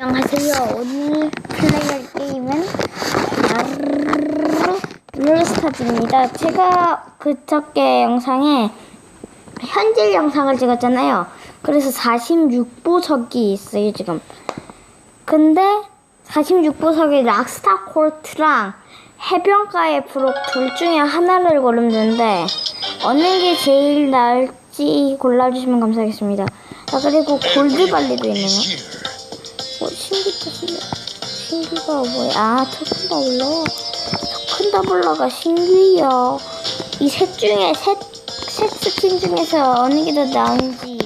안녕하세요. 오늘 플레이할 게임은 롤스타즈입니다. 제가 그저께 영상에 현질 영상을 찍었잖아요. 그래서 46보석이 있어요, 지금. 근데 46보석에 락스타 코트랑 해변가의 부록 둘 중에 하나를 고르면 되는데 어느 게 제일 나을지 골라주시면 감사하겠습니다. 아, 그리고 골드발리도 있네요. 어, 신기타 신기 신기가 뭐야? 아, 토큰 더블러. 토큰 더블러가 신기해요. 이 셋 중에 셋, 셋 스킨 중에서 어느 게 더 나은지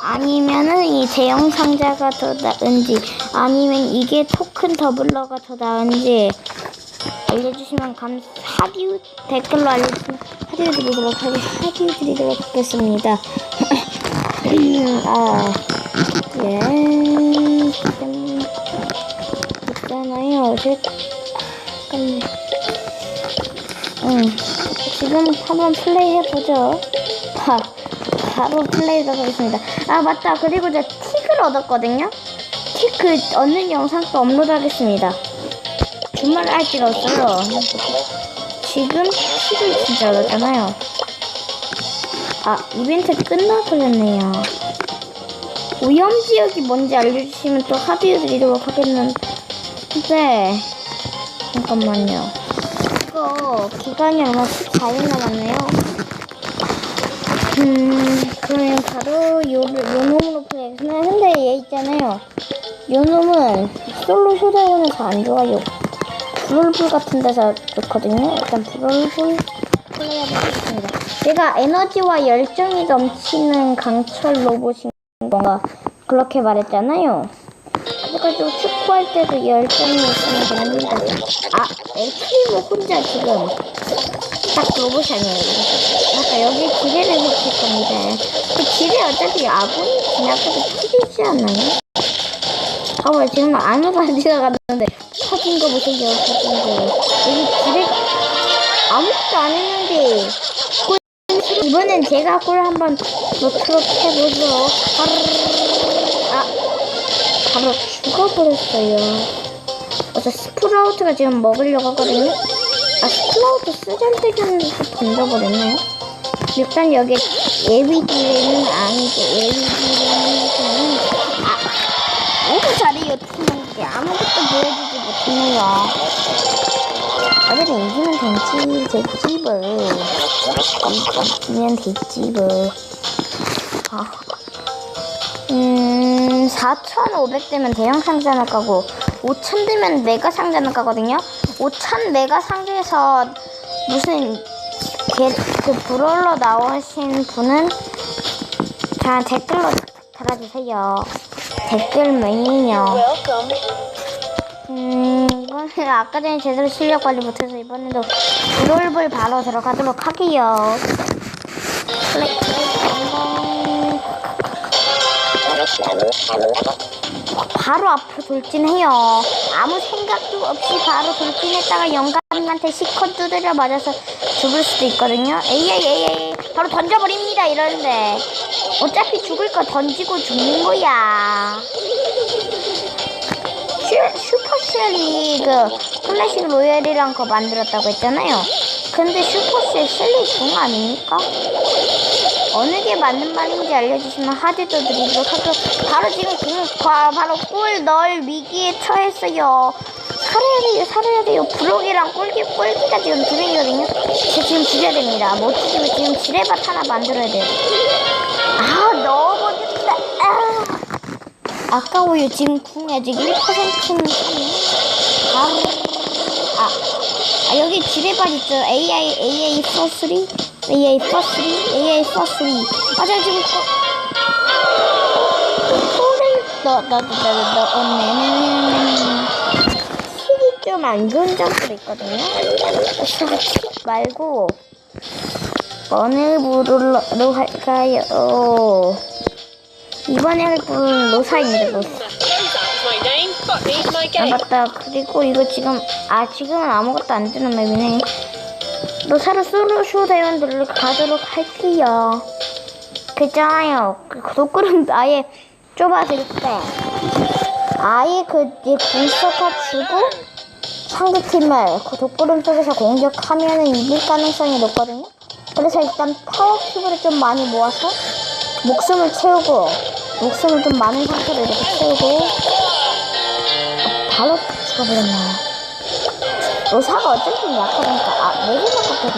아니면은 이 대형 상자가 더 나은지 아니면 이게 토큰 더블러가 더 나은지 알려주시면 감 하디우 댓글로 알려주시면 하디우 드리도록 하겠 하디우 드리도록 하겠습니다. 음, 아. 예, 아요. 제, 잠깐만. 응, 지금 한번 플레이 해보죠. 바, 바로 플레이하도록 하겠습니다. 아, 맞다. 그리고 제가 틱을 얻었거든요. 틱그 얻는 영상도 업로드하겠습니다. 주말 할 필요 없어요. 지금 틱을 진짜 얻었잖아요. 아, 이벤트 끝나버렸네요. 오염 지역이 뭔지 알려주시면 또 하드유 드리도록 하겠는데 잠깐만요. 이거 기간이 얼마 14일 남았네요. 음 그러면 바로 요, 요 놈으로 플레이하겠습니다. 근데 얘 있잖아요. 요 놈은 솔로 쇼다운에서 안 좋아요. 브롤불 같은 데서 좋거든요. 일단 브롤불 플레이하도록 하겠습니다. 제가 에너지와 열정이 넘치는 강철 로봇인 뭔가? 그렇게 말했잖아요. 그래가지고 축구할 때도 열정이 있으면 됩니다. 아, 뭐 혼자 지금 딱 로봇이 아니에요. 아까 여기 지뢰를 해칠 겁니다. 그 지뢰 어차피 아군이 지나가도 터지지 않나요? 봐봐요. 지금 아무도 안 지나갔는데 터진 거 보세요. 터진 거. 여기 지뢰가 아무것도 안 했는데 이번엔 제가 꿀 한번 놓도록 해보죠. 아, 바로 죽어버렸어요. 어제 스프라우트가 지금 먹으려고 하거든요. 아, 스프라우트 쓰잘데기는 던져버렸네요. 일단 여기 예비기는 아니고 예비기는 아, 너무 잘해요 팀인데 아무것도 보여주지 못했네요. 어제는 이기면 된지 제 집을 이기면 됐지 뭐. 아. 음, 4,500 되면 대형 상자는 가고 5,000 되면 메가 상자는 가거든요. 5,000 메가 상자에서 무슨 게, 그 브롤러 나오신 분은 자 댓글로 달아주세요. 댓글 메인이요. 음, 이거는 아까 전에 제대로 실력 관리 못해서 이번에도 브롤볼 바로 들어가도록 하게요. 플레이, 바로 앞으로 돌진해요. 아무 생각도 없이 바로 돌진했다가 영감님한테 시컷 두드려 맞아서 죽을 수도 있거든요. 에이, 에이, 에이. 바로 던져버립니다. 이러는데. 어차피 죽을 거 던지고 죽는 거야. 슈, 슈퍼셀이 그 클래식 로얄이랑 거 만들었다고 했잖아요. 근데 슈퍼셀 셀리 중 아닙니까? 어느 게 맞는 말인지 알려주시면 하드도 드리도록 하고 바로 지금 공, 과, 바로 꿀널 위기에 처했어요. 살아야 돼요, 살아야 돼요. 부록이랑 꿀기, 꿀기가 지금 두 명이거든요. 제 지금 죽여야 됩니다. 못 죽이면 지금 지뢰밭 하나 만들어야 돼요. 아, 너무 좋다. 아. 아까워요. 지금 궁 아직 1%는. 아, 아. 아, 여기 지뢰밭 있죠. AI, AI43? AI for free, AI for free. 맞아, 지금. 소리, 너, 너, 너, 너, 너, 언니. 킥이 좀 안 좋은 점프도 있거든요. 킥 말고, 어느 부로 할까요? 이번에 할 분은 로사입니다, 로사. 아 맞다 그리고 이거 지금 아 지금은 아무것도 안 되는 맵이네 너 사로 솔로 쇼다이언들을 가도록 할게요. 괜찮아요. 그 독글은 아예 좁아질 때. 아예 그 공격합 주고 상대팀을 그 독구름 속에서 공격하면 이길 가능성이 높거든요. 그래서 일단 파워 큐브를 좀 많이 모아서 목숨을 채우고 목숨을 좀 많은 상태로 이렇게 채우고. 바로 죽어버렸네요. 로사가 어쨌든 약하니까. 아 내리 of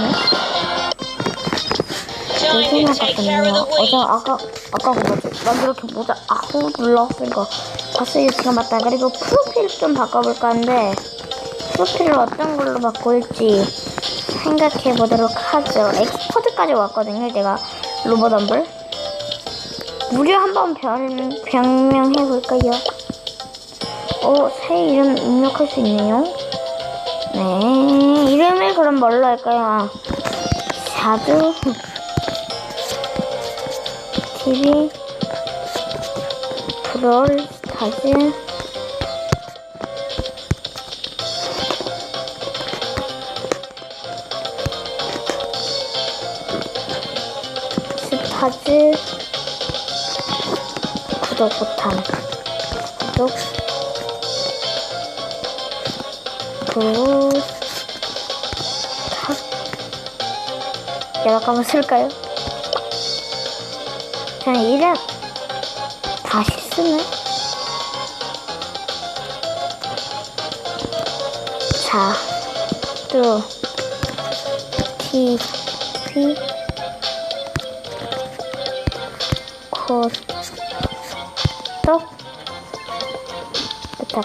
같거든요. the 어제. 아까 아까 그 뭐지? 막 이렇게 모자 아우 눌렀으니까 봤어요 지금 맞다. 그리고 프로필 좀 바꿔볼까 하는데 프로필을 어떤 걸로 바꿀지 생각해 보도록 하죠. 엑스퍼트까지 왔거든요. 제가 로봇 덤블 무료 한번 변명해 볼까요? 어, 새 이름 입력할 수 있네요. 네, 이름을 그럼 뭘로 할까요? 자두? TV 브롤? 스타즈 스타즈? 구독 버튼. 구독. 구독 연락 한번 쓸까요? 저는 이름 다시 쓰네. 자, 또 T P 곧또 부탁.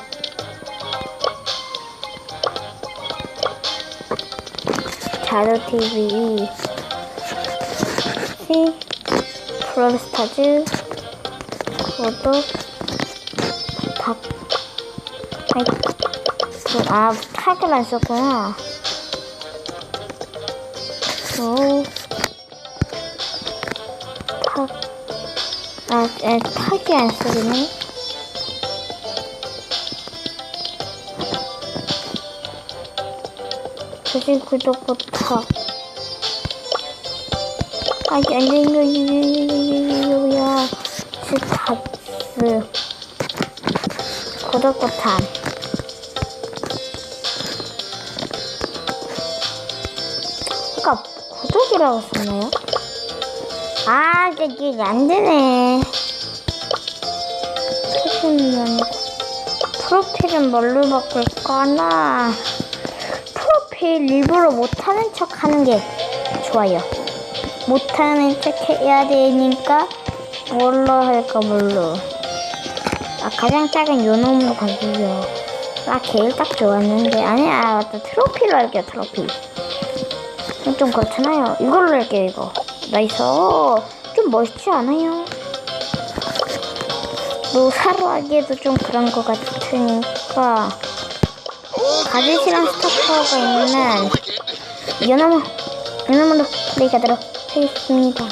자도 TV C 프로스타즈 구독 박 아이 그, 아안 썼구나 오 탁. 아, 에, 타기 안 쓰네. 조심 구독부터. 이거야. 스타트. 구독 버튼. 아까 구독이라고 썼나요? 아, 이게, 안 되네. 표시는 프로필은 뭘로 바꿀까나? 프로필 일부러 못하는 척 하는 게 좋아요. 못하는 척 해야 되니까 뭘로 할까, 뭘로. 아, 가장 작은 요 놈으로 가지고요. 아, 제일 딱 좋았는데. 아니야, 맞다. 트로피로 할게요, 트로피. 이건 좀 그렇잖아요. 이걸로 할게요, 이거. 나이스. 좀 멋있지 않아요? 로사로 하기에도 좀 그런 것 같으니까. 가지시랑 스타터가 있는 연어문, 연어문으로 플레이하 도록 하겠습니다.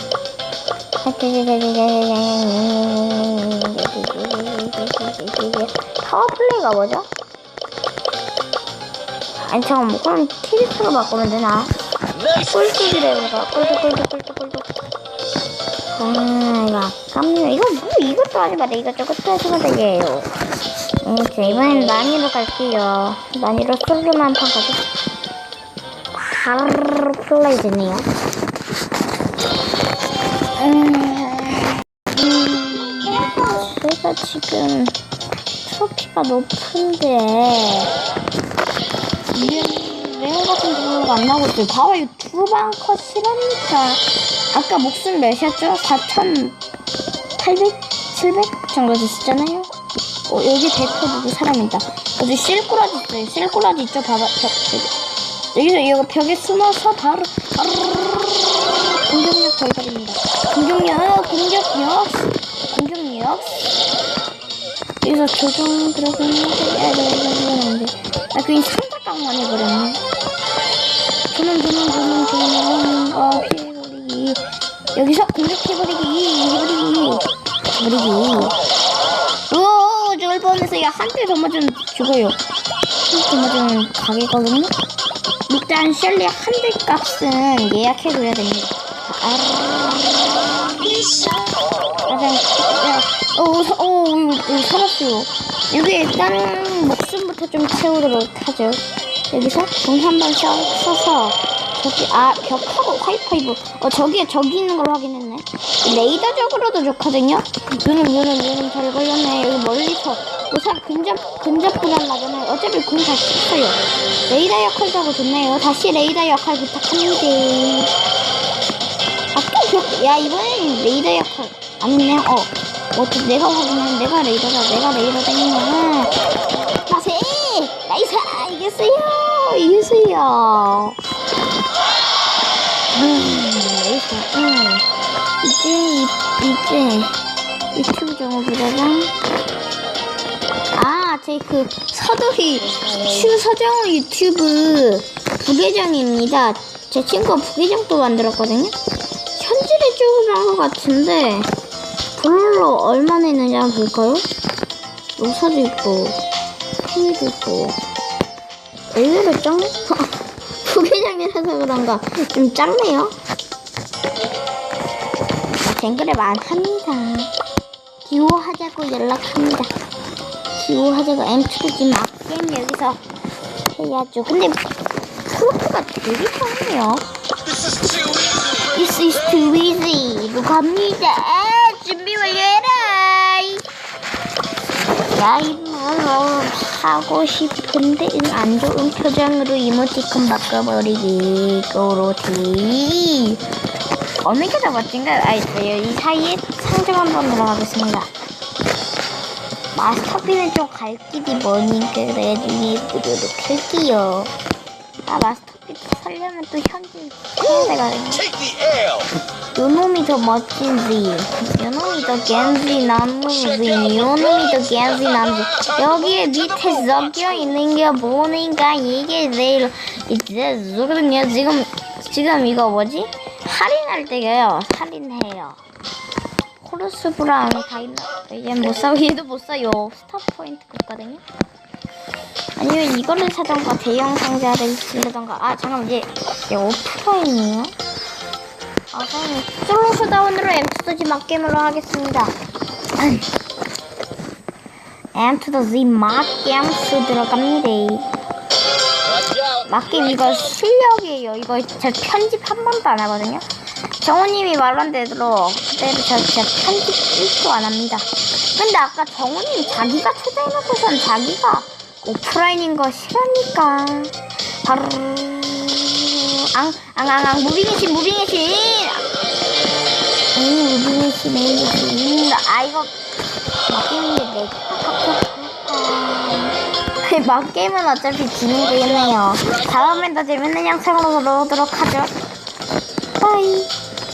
파워 플레이가 뭐죠? 아니 잠깐만. 그럼 키리스로 바꾸면 되나? 해보자 꿀꿀 꿀꿀 꿀꿀 꿀꿀 아 이거 아깝네요 이거 뭐 이것도 하지 마라. 이것저것도 하지 마라예요. 음, 자, 이번엔 난이로 갈게요. 난이로 솔로만 한판 가자 바로 플레이 되네요 음, 제가 지금 트로피가 높은데 레오 같은 경우가 안 나오고 있어요. 바로 이 두방 컷이라니까. 아까 목숨 몇이었죠? 4,800? 700 정도 됐었잖아요? 어, 여기 대표 누구 사람이다. 여기 실꾸라지 있어요. 실꾸라지 있죠? 봐봐. 벽, 여기. 여기서 이거 벽에 숨어서 바로, 바로 공격력 걸거립니다. 공격력, 공격력, 공격력. 여기서 조정 들어가면 해야 되는데. 아, 그냥 상자깡만 해버렸네. 조명, 조명, 조명, 조명. 어, 피해버리기. 여기서 공격해버리기. 해버리기. 버리기. 오, 저걸 뻔해서 한대 더 맞으면 죽어요. 한대 맞으면 가게거든요. 일단 셸리 한 대 값은 예약해둬야 됩니다. 어, 이거, 이거 살았어요. 여기 일단 목숨부터 좀 채우도록 하죠. 여기서 공 한번 써서 저기 아 벽하고 파이파이브 어 저기에 저기 있는 걸 확인했네. 레이더적으로도 좋거든요. 요놈 요놈 요놈 잘 걸렸네. 여기 멀리서 우선 근접 근접분 하려면 어차피 공다 씻어요. 레이더 역할도 하고 좋네요. 다시 레이더 역할 부탁합니다. 야 이번엔 레이더 역할 아니네. 어, 어떻게 내가 확인한 내가 레이더다. 내가 레이더다. 마세, 나이스, 이겼어요, 이겼어요. 음, 나이스. 음, 이제 이제 유튜브 정보 부자장. 아, 제그 서두리 슈 서정우 유튜브 부계정입니다. 제 친구가 부계정도 만들었거든요. 쪽으로 한것 같은데 블루로 얼마 내느냐 한번 볼까요? 로사도 있고 페이도 있고 의외로 작네? 부계정이라서 그런가 좀 작네요. 댕글에 많합니다. 기호하자고 연락합니다. 기호하자고 엠투지 막게임 여기서 해야죠. 근데 프로프가 되게 편해요. This is too easy. 이거 갑니다. 아, 준비 완료해라. 야, 이거 하고 싶은데 응, 안 좋은 표정으로 이모티콘 바꿔버리기. 꼬로티. 어느 게 더 멋진가요? 아이, 이 사이에 상점 한번 들어가겠습니다. 마스터피는 좀 갈 길이 머니까 그래도 예쁘도록 할게요. 아, 마스터피 살려면 또 현지 해야 L. 요놈이 더 멋진지, 요놈이 더 겐지 나무지, 요놈이 더 겐지 나무지. 여기에 밑에 섞여 있는 게 뭐니까 이게 내일 이제 누구든요 지금 지금 이거 뭐지? 할인할 때가요. 할인해요. 코르스 브라운 다이너 얘는 못 사고 얘도 못 사요. 스타 포인트 같거든요. 아니면 이거를 사던가 대형 상자를 빌려던가. 아 잠깐만 얘, 얘 오프라인이에요? 아 저는 솔로 쇼다운으로 엠투더 맞게임으로 하겠습니다. 엠투더 Z 맞게임스 들어갑니다. 맞게임 이거 실력이에요. 이거 저 편집 한 번도 안 하거든요. 정우님이 말한 대로 그대로 저 진짜 편집 1도 안 합니다. 근데 아까 정우님 자기가 초대해놓고선 자기가 오프라인인 거 싫으니까. 바로. 앙앙앙앙 무빙의 신 무빙의 신. 음, 무빙의 신 메인의 신. 아, 이거 막게임인데 내 막게임은 어차피 지는 거겠네요. 다음엔 더 재밌는 영상으로 돌아오도록 하죠. 빠이